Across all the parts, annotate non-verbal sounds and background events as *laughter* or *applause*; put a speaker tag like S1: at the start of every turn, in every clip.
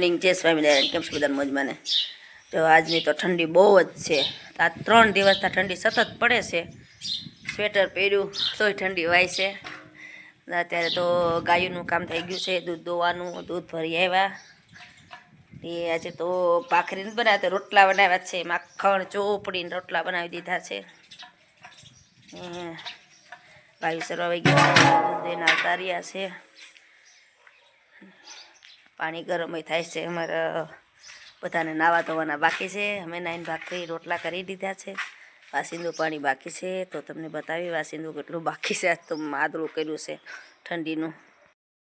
S1: Morning જય સ્વામિનારાયણ કેમ છો બધા મોજમાને તો આજની તો ઠંડી બહુ જ છે. આ ત્રણ દિવસથી ઠંડી સતત પડે છે. સ્વેટર પહેર્યું, તોય ઠંડી વાય છે. અત્યારે તો ગાયોનું કામ થઈ ગયું છે, દૂધ દોવાનું, દૂધ ભરી આવ્યા. એ આજે તો ભાખરી બનાવ્યા રોટલા બનાવ્યા છે. માખણ ચોપડીને રોટલા બનાવી દીધા છે. ગાયું સરવા ગયા દૂધ આવતા રહ્યા છે. પાણી ગરમ થાય છે. અમારા બધાને નાવા ધોવાના બાકી છે. અમે નાઈન ભાખરી રોટલા કરી દીધા છે. વાસિંદુ પાણી બાકી છે તો તમને બતાવી વાસિંદુ કેટલું બાકી છે. આજ તો આદરું કર્યું છે ઠંડીનું.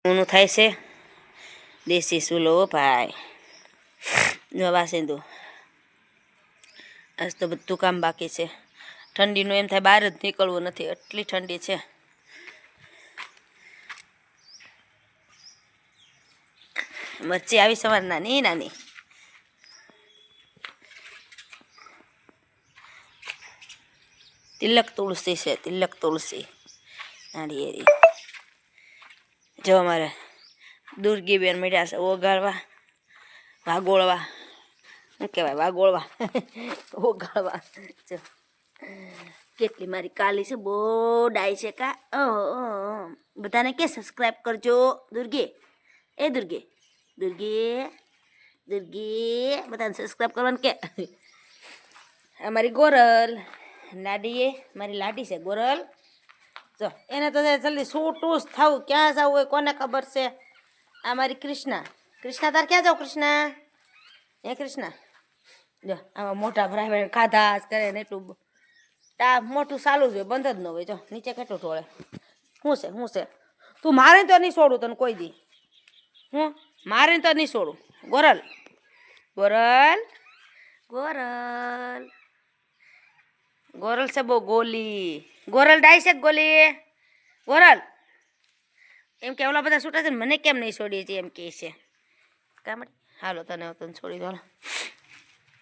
S1: ઊનું થાય છે. દેશી સુલો ભાઈ. જો વાસિંદુ. આજ તો બધું કામ બાકી છે. ઠંડીનું એમ થાય બહાર જ નીકળવું નથી. એટલી ઠંડી છે. વચ્ચે આવી સવાર નાની નાની. તિલક તુલસી છે, તિલક તુલસી. નાની એરી. જો અમારે દુર્ગી બેન મળ્યા છે ઓગાળવા, વાગોળવા. શું કહેવાય, વાગોળવા? *laughs* ઓગાળવા. જો. કેટલી મારી કાલી છે, બહુ ડાય છે કા. બધાને કે સબસ્ક્રાઈબ કરજો, દુર્ગે. એ દુર્ગે. દુર્ગે દુર્ગે બધાને સબસ્ક્રાઈબ કરવાનું કે અમારી ગોરલ લાડીએ મારી લાડી છે ગોરલ જો એને તો જલ્દી છૂટું જ થવું ક્યાં જવું હોય કોને ખબર છે આ મારી કૃષ્ણા કૃષ્ણા તાર ક્યાં જાવ કૃષ્ણા હે કૃષ્ણા જો આમાં મોટા ભરાય ખાધા જ કરે ને એટલું તા મોટું ચાલુ જ હોય બંધ જ ન હોય જો નીચે કેટલું ટોળે શું છે શું છે તું મારે તો નહીં છોડું તને કોઈ દી હું મારે તો નહીં છોડું. ગોરલ. ગોરલ. ગોરલ. ગોરલ છે બહુ ગોલી. ગોરલ ડાય છે ગોલી? ગોરલ. એમ કે ઓલા બધા છૂટા છે ને મને કેમ નહીં છોડીએ છીએ એમ કહે છે. કામ હાલો તને તને છોડી દો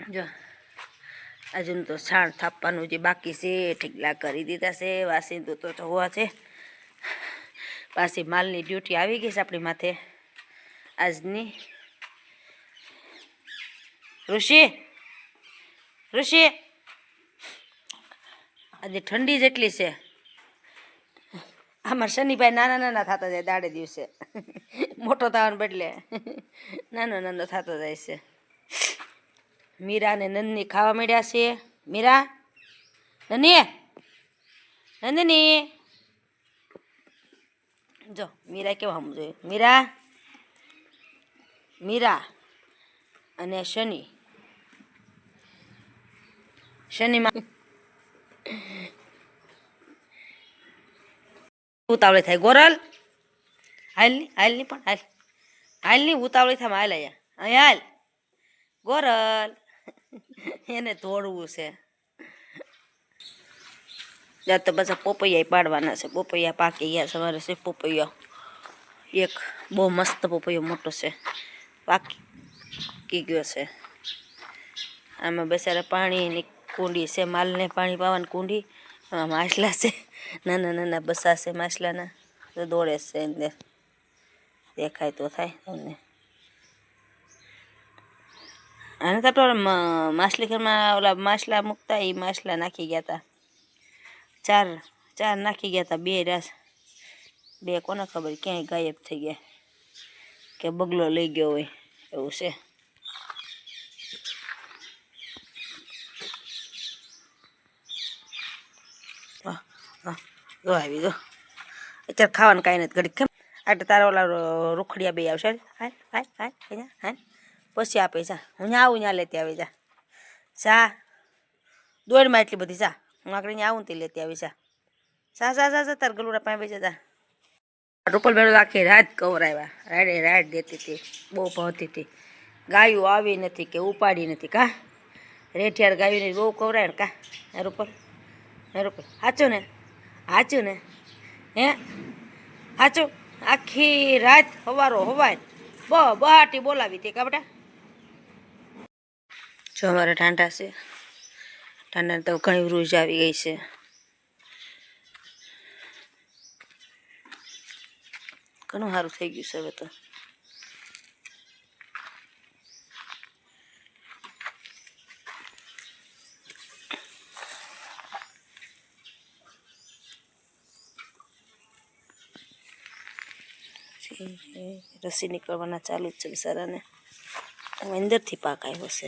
S1: જો. હજુ તો છાણ થાપવાનું જે બાકી છે ઠીકલા કરી દીધા છે વાસી તો જોવા છે. પાછી માલની ડ્યુટી આવી ગઈ છે આપણી માથે. આજની. ઋષિ ઋષિ. આજે ઠંડી જેટલી છે. આમાં શનિભાઈ નાના નાના થતા જાય દાડે દિવસે. મોટો થવાને બદલે નાનો નાનો થતો જાય છે. મીરા ને નંદની ખાવા મળ્યા છે. મીરા નની નંદની. જો, મીરા કેવા સમજો? મીરા મીરા અને શનિ. શનિમાં ઉતાવળે થાય. ગોરલ, હાલની હાલની પણ, હાલ. હાલની ઉતાવળી થાય, હાલ અહીંયા. અહીંયા હાલ. ગોરલ, એને તોડવું છે. ત્યાં તો બધા પોપૈયા પાડવાના છે. પોપૈયા પાકી ગયા સવારે છે પોપૈયા. એક બહુ મસ્ત પોપૈયો, મોટો છે. પાકી ગયો છે. આમાં બેસારા પાણીની કુંડી છે, માલને પાણી પાવાની કુંડી. આમાં માછલા છે, નાના નાના બસા છે માછલાના, તો દોડે છે અંદર દેખાય તો થાય તમને. આને તો આપણે માછલી ઘરમાં ઓલા માછલા મૂકતા એ માછલા નાખી ગયા હતા ચાર ચાર નાખી ગયા હતા બે રાસ. બે કોને ખબર ક્યાંય ગાયબ થઈ ગયા, કે બગલો લઈ ગયો હોય. એવું છે. જો આવી, જો. અત્યારે ખાવાનું કાંઈ નથી ઘડી કેમ આટલે તારા ઓલા રૂખડિયા બે આવશે. હાલ હાલ હાલ અહીંયા હાલ. પછી આપે જા. હું ત્યાં આવું ત્યાં લેતી આવી જા. જા. દોડમાં એટલી બધી જા. હું આગળ ત્યાં આવું ને તે લેતી આવી જા. સા સા સા સા તાર ગલુડા પાસે બેસા જા. રૂપલ બેડો આખી રાત કવરાવ્યા. રાડે રાડ દેતી હતી. બહુ ભાવતી હતી. ગાયું આવી નથી કે ઉપાડી નથી. કા? રેઠિયાર ગાયું બહુ કવરાય ને કા? હે રૂપલ? રૂપલ? સાચું ને? સાચું ને? હે? સાચું આખી રાત હવારો હવાય બ બહાટી બોલાવી હતી કા બેટા? જો અમારે ઠાંડા છે. ઠાંડા તો ઘણી રૂજ આવી ગઈ છે. ઘણું સારું થઈ ગયું છે હવે તો. રસી નીકળવાના ચાલુ જ છે બિચારાને. અંદરથી પાક આવ્યો છે.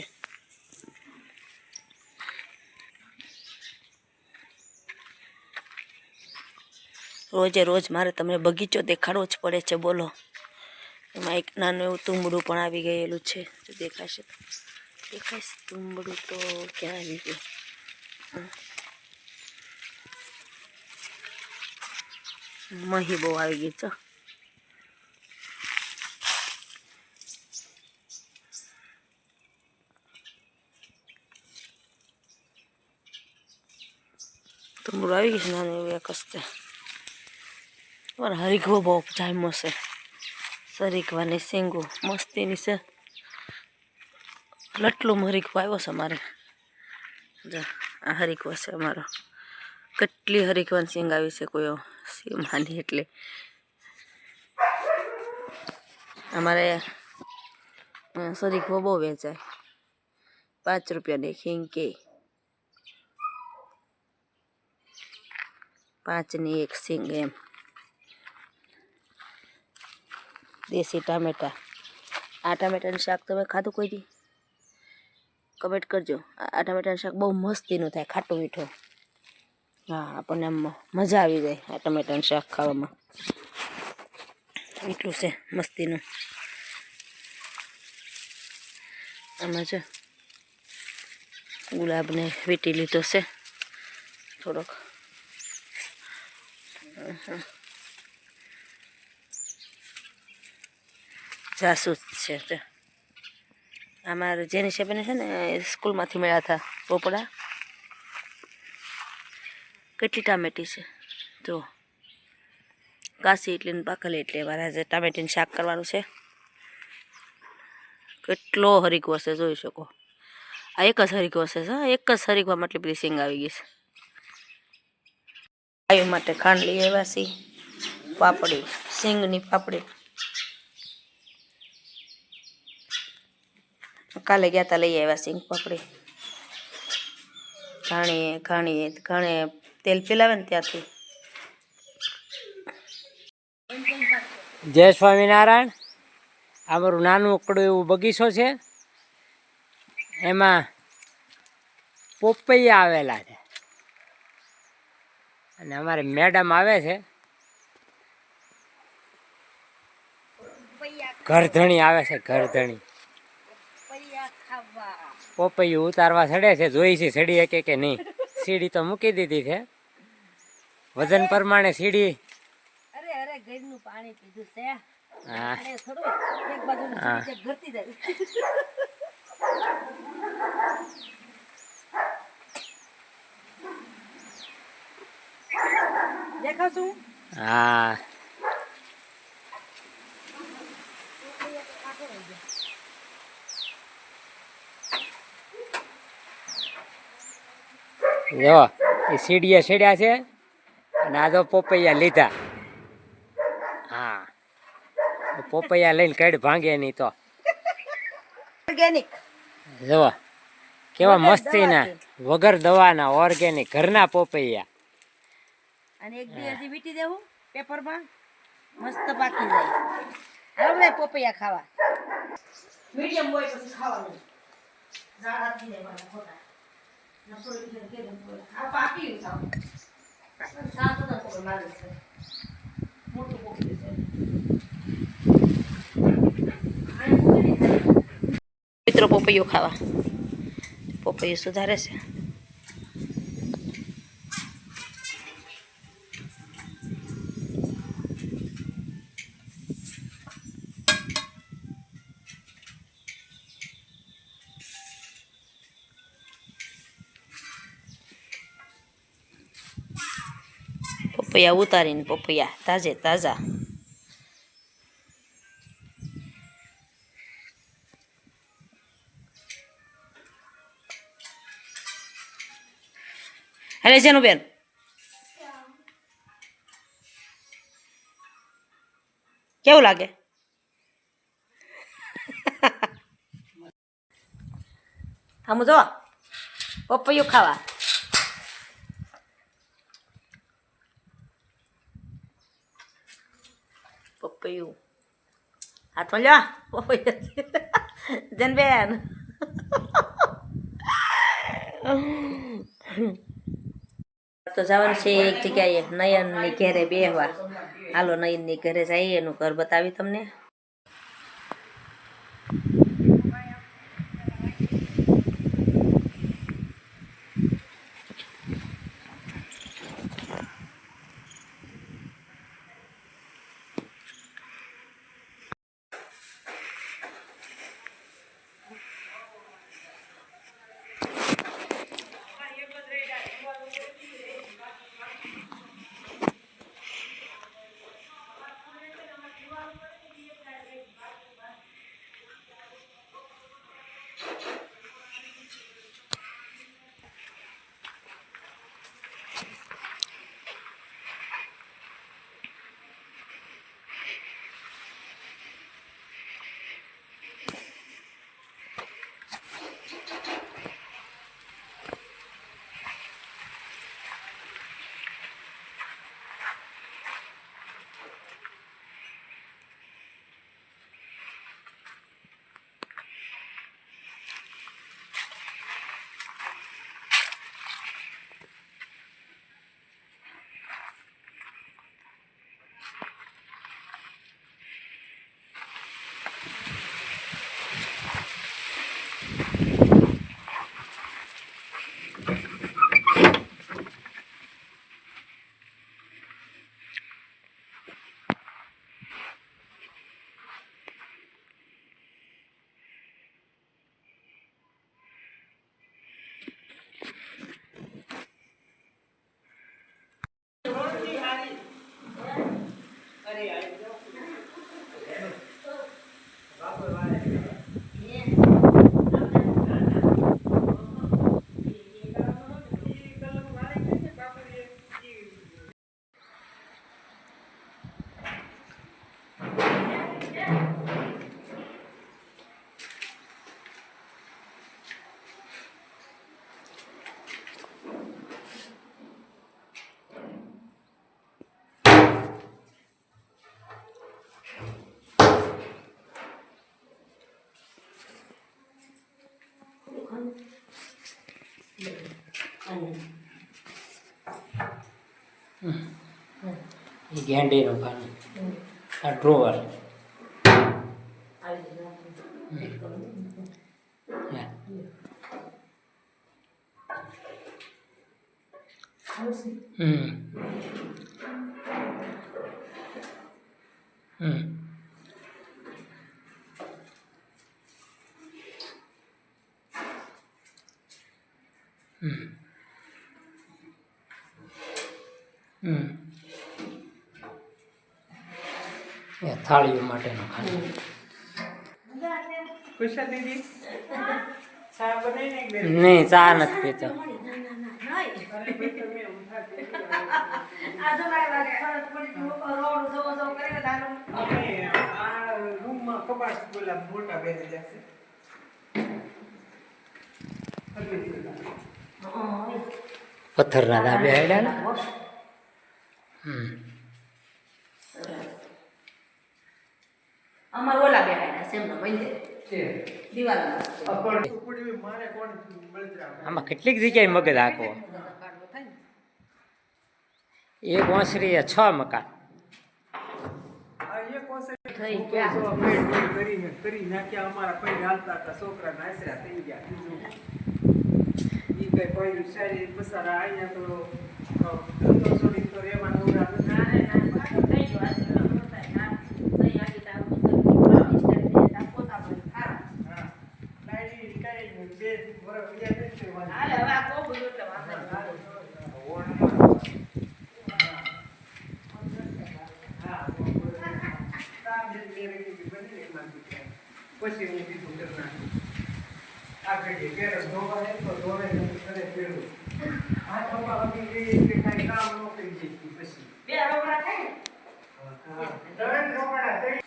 S1: રોજે રોજ મારે તમને બગીચો દેખાડવો જ પડે છે, બોલો. એમાં એક નાનું એવું તુંબડું પણ આવી ગયેલું છે. જો દેખાશે? છે તુંબડું તો ક્યાં આવી ગયું? મહી બહુ આવી ગઈ છો. તુંબડું આવી ગયું છે નાનું એવું એક હસ્તે મારે હરીકવો બહુ જામ્યો છે. સરીકવાની સિંગો મસ્તીની છે. લટલું હરીકવો આવ્યો છે મારે. જા, આ હરીકવો છે અમારો. કેટલી હરીકવાની સિંગ આવી છે કોઈ સીમાની એટલે. અમારે સરીકવો બહુ વેચાય. પાંચ રૂપિયાની ખીંગ પાંચની એક સિંગ એમ. દેશી ટામેટા. આ ટામેટાનું શાક તમે ખાધું કોઈ દી? કમેન્ટ કરજો. આ ટામેટાનું શાક બહુ મસ્તીનું થાય, ખાટું મીઠું. હા, આપણને આમ મજા આવી જાય આ ટામેટાનું શાક ખાવામાં. એટલું છે મસ્તીનું. આમાં જો ગુલાબને વીટી લીધો છે. થોડોક. જાસૂસ છે તે. અમારે જેની સાહેબને છે ને સ્કૂલમાંથી મળ્યા હતા પોપડા. કેટલી ટામેટી છે? જો. કાશી એટલી પાકલી એટલી મારે આજે ટામેટીનું શાક કરવાનું છે. કેટલો હરીકો હશે જોઈ શકો. આ એક જ હરીકો હશે એક જ હરીકવામાં એટલી બધી સિંગ આવી ગઈ છે. ગાયો માટે ખાંડ લઈ આવ્યા પાપડી સિંગની પાપડી. કાલે ગયા તા લઈ આવ્યા સિંગ પકડી ઘાણીએ ઘાણીએ ઘાણે તેલ પીલાવે ને ત્યાંથી.
S2: જય સ્વામિનારાયણ. અમારું નાનું ઉકડું એવું બગીચો છે. એમાં પોપૈયા આવેલા છે. અને અમારે મેડમ આવે છે. ઘરધણી આવે છે, ઘરધણી. પોપૈયું ઉતારવા ચડે છે જોઈ છે સીડી કે કે નહીં. સીડી તો મૂકી દીધી છે. વજન પ્રમાણે સીડી.
S1: અરે અરે ઘરનું પાણી પીધું છે.
S2: હા.
S1: એક બાજુ ઘરતી જાય. દેખાવ છું
S2: હા જો એ સીડીએ સીડ્યા છે અને આ તો પોપૈયા લીધા. હા. પોપૈયા લઈને કડ ભાંગે નહીં તો.
S1: ઓર્ગેનિક
S2: જો કેવા
S1: વગર
S2: મસ્તીના. વગર દવાના ઓર્ગેનિક ઘરના પોપૈયા.
S1: અને એક દિવસ વીટી દેવું પેપરમાં. મસ્ત પાકી જાય. હાલો પોપૈયા ખાવા. મીડિયમ હોય પછી ખાવાનું. ઝાડા થી લેવાના ખોટા રસોઈ ઘેર ઘેર હોય. મિત્રો પોપૈયો ખાવા. પોપૈયો સુધારે છે. પપૈયા ઉતારીને પપૈયા તાજે તાજા અરે જેનું બેન કેવું લાગે આમ જો પપૈયું ખાવા પપૈયું લ્યો જનબેન તો જવાનું છે એક જગ્યાએ નયનની ઘરે બેહવા હાલો નયનની ઘરે જઈએ એનું ઘર બતાવી તમને
S2: એ ગેંડીનું ખાનું આ ડ્રોવર હા. હમ હમ હમ એ થાળીઓ માટેનું
S3: બે
S2: નહીં ચા નથી પીતો.
S3: અમે આ રૂમમાં કબાટ પેલા મોટા બેસી જશે.
S2: પથ્થરના ધાબે હેડ્યા ને? હમ.
S1: અમાર ઓલા છે એમના
S3: કોણ બળતરા
S2: આમાં કેટલીક જગ્યાએ મગજ આખો. એક ઓસરીએ છ મકાન.
S3: કરી નાખ્યા અમારા પૈ હાલતા હતા છોકરા નાસરા થઈ ગયા બીજું ઈ કઈ કોઈ સારી બસારા અહીંયા તો ધંધો છોડી તો રહેવાનું
S1: પાછું થઈ ગયું આજે રમતો થાય ના થઈ આખી તારું બધું ઇન્સ્ટાગ્રામ એ પોતા પર ખારા
S3: હા લાઈટ કાંઈ બે વરસ ગયા નથી તે વાંધો.
S1: હાલે હવે આ કોબું એટલે વાંધો નહીં. હાલે.
S3: પછી હું કીધું કે ના. આ ઘડીએ ઘેર ધોવા હે તો ધોવે ને ઘરે પહેરું. આ થપ્પા વગી ગઈ એટલે કાંઈ કામ ન કરી શકતી પછી.
S1: બે રોકડા થાય ને
S3: ત્રણ રોકડા થઈ.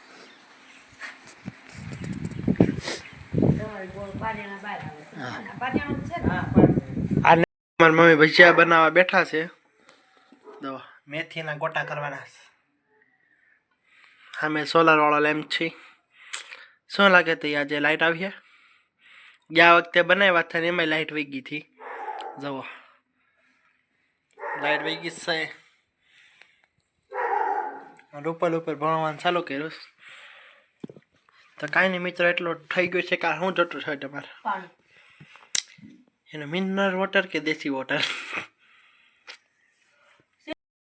S1: તમારી બોલ પાણીના બહાર આવે છે પાણીનું છે ને
S3: હા, પાડી.
S2: આ
S4: મારી મમ્મી ભજીયા બનાવવા બેઠા છે દવા મેથીના ગોટા કરવાના છે સામે સોલાર વાળો લેમ્પ છે શું લાગે તો આજે લાઇટ આવી છે ગયા વખતે બનાવ્યા હતા ને એમાં લાઇટ વહી ગઈ હતી. જવો લાઇટ વહી ગઈ છે. રૂપલ ઉપર ભણવાનું ચાલુ કર્યું તો કાંઈ નહીં મિત્રો એટલો થઈ ગયો છે કે શું જોતું છે તમારે? એને મિનરલ વોટર કે દેશી વોટર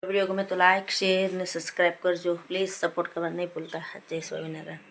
S1: વીડિયો ગમે તો લાઈક શેર ને સબસ્ક્રાઈબ કરજો. પ્લીઝ સપોર્ટ કરવા નહીં ભૂલતા. જય સ્વામિનારાયણ.